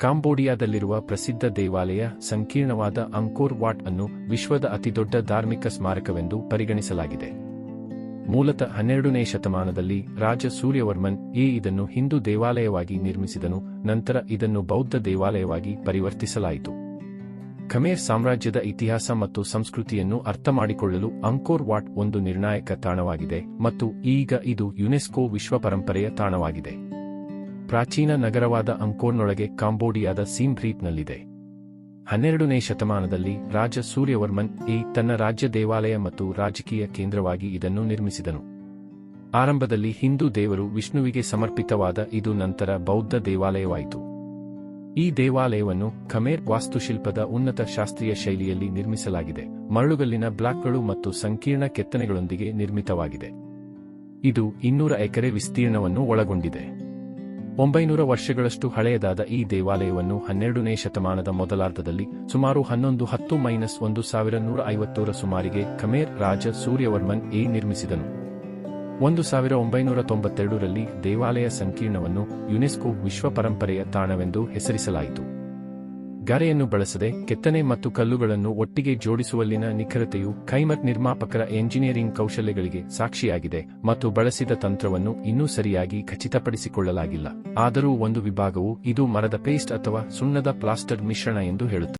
ಕಾಂಬೋಡಿಯಾದಲ್ಲಿರುವ ಪ್ರಸಿದ್ಧ ದೇವಾಲಯ ಸಂಕೀರ್ಣವಾದ ಅಂಕೋರ್ ವಾಟ್ ಅನ್ನು ವಿಶ್ವದ ಅತಿದೊಡ್ಡ ಧಾರ್ಮಿಕ ಸ್ಮಾರಕವೆಂದು ಪರಿಗಣಿಸಲಾಗಿದೆ. ಮೂಲತಃ ಹನ್ನೆರಡನೇ ಶತಮಾನದಲ್ಲಿ ರಾಜ ಸೂರ್ಯವರ್ಮನ್ ಎ ಇದನ್ನು ಹಿಂದೂ ದೇವಾಲಯವಾಗಿ ನಿರ್ಮಿಸಿದನು, ನಂತರ ಇದನ್ನು ಬೌದ್ಧ ದೇವಾಲಯವಾಗಿ ಪರಿವರ್ತಿಸಲಾಯಿತು. ಖಮೇರ್ ಸಾಮ್ರಾಜ್ಯದ ಇತಿಹಾಸ ಮತ್ತು ಸಂಸ್ಕೃತಿಯನ್ನು ಅರ್ಥಮಾಡಿಕೊಳ್ಳಲು ಅಂಕೋರ್ ವಾಟ್ ಒಂದು ನಿರ್ಣಾಯಕ ತಾಣವಾಗಿದೆ ಮತ್ತು ಈಗ ಇದು ಯುನೆಸ್ಕೋ ವಿಶ್ವ ಪರಂಪರೆಯ ತಾಣವಾಗಿದೆ. ಪ್ರಾಚೀನ ನಗರವಾದ ಅಂಕೋರ್ನೊಳಗೆ ಕಾಂಬೋಡಿಯಾದ ಸೀಮ್ ರೀಪ್ನಲ್ಲಿದೆ ಹನ್ನೆರಡನೇ ಶತಮಾನದಲ್ಲಿ ರಾಜ ಸೂರ್ಯವರ್ಮನ್ ಈ ತನ್ನ ರಾಜ್ಯ ದೇವಾಲಯ ಮತ್ತು ರಾಜಕೀಯ ಕೇಂದ್ರವಾಗಿ ಇದನ್ನು ನಿರ್ಮಿಸಿದನು. ಆರಂಭದಲ್ಲಿ ಹಿಂದೂ ದೇವರು ವಿಷ್ಣುವಿಗೆ ಸಮರ್ಪಿತವಾದ ಇದು ನಂತರ ಬೌದ್ಧ ದೇವಾಲಯವಾಯಿತು. ಈ ದೇವಾಲಯವನ್ನು ಖಮೇರ್ ವಾಸ್ತುಶಿಲ್ಪದ ಉನ್ನತ ಶಾಸ್ತ್ರೀಯ ಶೈಲಿಯಲ್ಲಿ ನಿರ್ಮಿಸಲಾಗಿದೆ. ಮರಳುಗಲ್ಲಿನ ಬ್ಲಾಕ್ಗಳು ಮತ್ತು ಸಂಕೀರ್ಣ ಕೆತ್ತನೆಗಳೊಂದಿಗೆ ನಿರ್ಮಿತವಾಗಿದೆ. ಇದು ಇನ್ನೂರ ಎಕರೆ ವಿಸ್ತೀರ್ಣವನ್ನು ಒಳಗೊಂಡಿದೆ. ಒಂಬೈನೂರ ವರ್ಷಗಳಷ್ಟು ಹಳೆಯದಾದ ಈ ದೇವಾಲಯವನ್ನು ಹನ್ನೆರಡನೇ ಶತಮಾನದ ಮೊದಲಾರ್ಧದಲ್ಲಿ ಸುಮಾರು ಹನ್ನೊಂದು ಹತ್ತು ಮೈನಸ್ ಒಂದು ಸಾವಿರ ನೂರ ಐವತ್ತೂರ ಸುಮಾರಿಗೆ ಖಮೇರ್ ರಾಜ ಸೂರ್ಯವರ್ಮನ್ ಎ ನಿರ್ಮಿಸಿದನು. ಒಂದು ಸಾವಿರ ಒಂಬೈನೂರ ತೊಂಬತ್ತೆರಡರಲ್ಲಿ ದೇವಾಲಯ ಸಂಕೀರ್ಣವನ್ನು ಯುನೆಸ್ಕೋ ವಿಶ್ವ ಪರಂಪರೆಯ ತಾಣವೆಂದು ಹೆಸರಿಸಲಾಯಿತು. ಗಾರೆಯನ್ನು ಬಳಸದೆ ಕೆತ್ತನೆ ಮತ್ತು ಕಲ್ಲುಗಳನ್ನು ಒಟ್ಟಿಗೆ ಜೋಡಿಸುವಲ್ಲಿನ ನಿಖರತೆಯು ಕೈಮತ್ ನಿರ್ಮಾಪಕರ ಎಂಜಿನಿಯರಿಂಗ್ ಕೌಶಲ್ಯಗಳಿಗೆ ಸಾಕ್ಷಿಯಾಗಿದೆ ಮತ್ತು ಬಳಸಿದ ತಂತ್ರವನ್ನು ಇನ್ನೂ ಸರಿಯಾಗಿ ಖಚಿತಪಡಿಸಿಕೊಳ್ಳಲಾಗಿಲ್ಲ. ಆದರೂ ಒಂದು ವಿಭಾಗವು ಇದು ಮರದ ಪೇಸ್ಟ್ ಅಥವಾ ಸುಣ್ಣದ ಪ್ಲಾಸ್ಟರ್ ಮಿಶ್ರಣ ಎಂದು ಹೇಳುತ್ತದೆ.